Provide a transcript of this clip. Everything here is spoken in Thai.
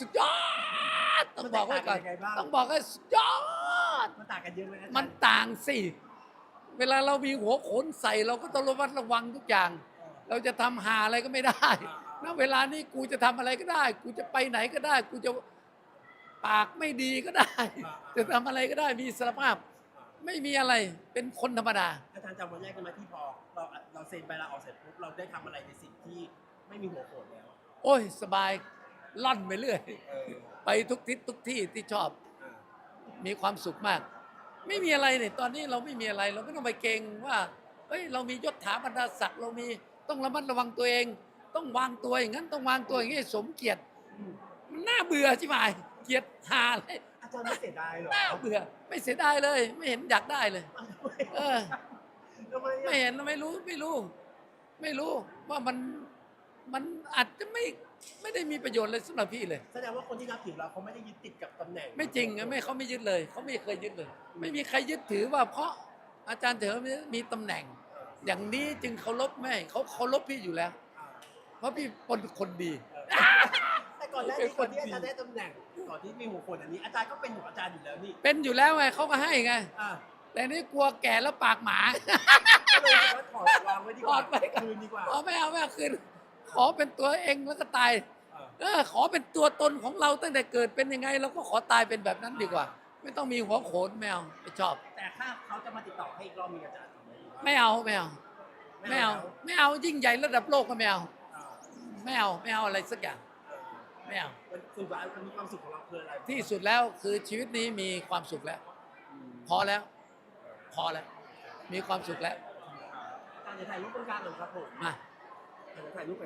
สุดยอด ต้องบอกไว้ก่อนมันแตกต่างกันยังไงบ้าง ต้องบอกให้สุดยอด มันต่างกันเยอะไหมอาจารย์มันต่างสิ เวลาเรามีหัวโขนใส่เราก็ต้องระมัดระวังทุกอย่างเราจะทำหาอะไรก็ไม่ได้ณเวลานี้กูจะทำอะไรก็ได้ กูจะไปไหนก็ได้ กูจะปากไม่ดีก็ได้จะทำอะไรก็ได้ มีอิสรภาพ ไม่มีอะไร เป็นคนธรรมดา อาจารย์จำวันแรกได้ไหมที่พอเราเราเซ็นไปลาออกเสร็จปุ๊บเราได้ทำอะไรในสิ่งที่ไม่มีหัวโขนแล้ว โอ้ย สบาย ล่อนไปเรื่อยเออไปทุกทิศทุกที่ที่ชอบอ่ามีความสุขมาก ไม่มีอะไรเนี่ยตอนนี้เราไม่มีอะไร เราไม่ต้องไปเกรงว่าเฮ้ยเรามียศถาบรรดาศักดิ์เรามีต้องระมัดระวังตัวเอง ต้องวางตัวอย่างนั้นต้องวางตัวอย่างนี้ให้สมเกียรติอืมมันน่าเบื่อใช่ไหมเกียรติหาเลยอาจารย์ไม่เสียดายเหรอน่าเบื่อ ไม่เสียดายเลย ไม่เห็นอยากได้เลย เออทำไมไม่อะเห็นไม่รู้ไม่รู้ ไม่รู้ว่ามัน มันอาจจะไม่ไม่ได้มีประโยชน์เลยสำหรับพี่เลย แสดงว่าคนที่นับถือเราเขาไม่ได้ยึดติดกับตำแหน่งไม่จริงอะไม่เขาไม่ยึดเลยเขาไม่เคยยึดเลย ไม่มีใครยึดถือว่าเพราะอาจารย์เถอะมีตำแหน่ง อย่างนี้จึงเคารพแม่เขาเคารพพี่อยู่แล้วอ่าเพราะพี่เป็นคนดี แต่ก่อนหน้านี้ก่อนที่อาจารย์ได้ตำแหน่งก่อนที่มีหัวโขนอันนี้อาจารย์ก็เป็นหัวอาจารย์อยู่แล้วนี่เป็นอยู่แล้วไงเขาก็ให้ไงอ่าแต่นี่กลัวแก่แล้วปากหมาก็เลยคิดว่าถอดวางไว้ดีกว่าถอดไว้ก่อนคืนดีกว่าอ๋อไม่เอาไม่เอาคืน ขอเป็นตัวเองแล้วก็ตายอ่าเออขอเป็นตัวตนของเราตั้งแต่เกิดเป็นยังไงเราก็ขอตายเป็นแบบนั้นดีกว่า ไม่ต้องมีหัวโขนแมวไม่ชอบ แต่ถ้าเขาจะมาติดต่อให้อีกรอบมีอาจารย์ทำไหมไม่เอาไม่เอาไม่เอาไม่เอายิ่งใหญ่ระดับโลกก็ไม่เอาอ่าไม่เอาไม่เอาอะไรสักอย่างอ่าไม่เอามันสุดว่ามันมีความสุขของเราคืออะไรที่สุดแล้วคือชีวิตนี้มีความสุขแล้ว พอแล้ว พอแล้ว มีความสุขแล้วอาจารย์จะถ่ายรูปตรงกลางหน่อยครับผมมาอาจารย์ถ่ายรูป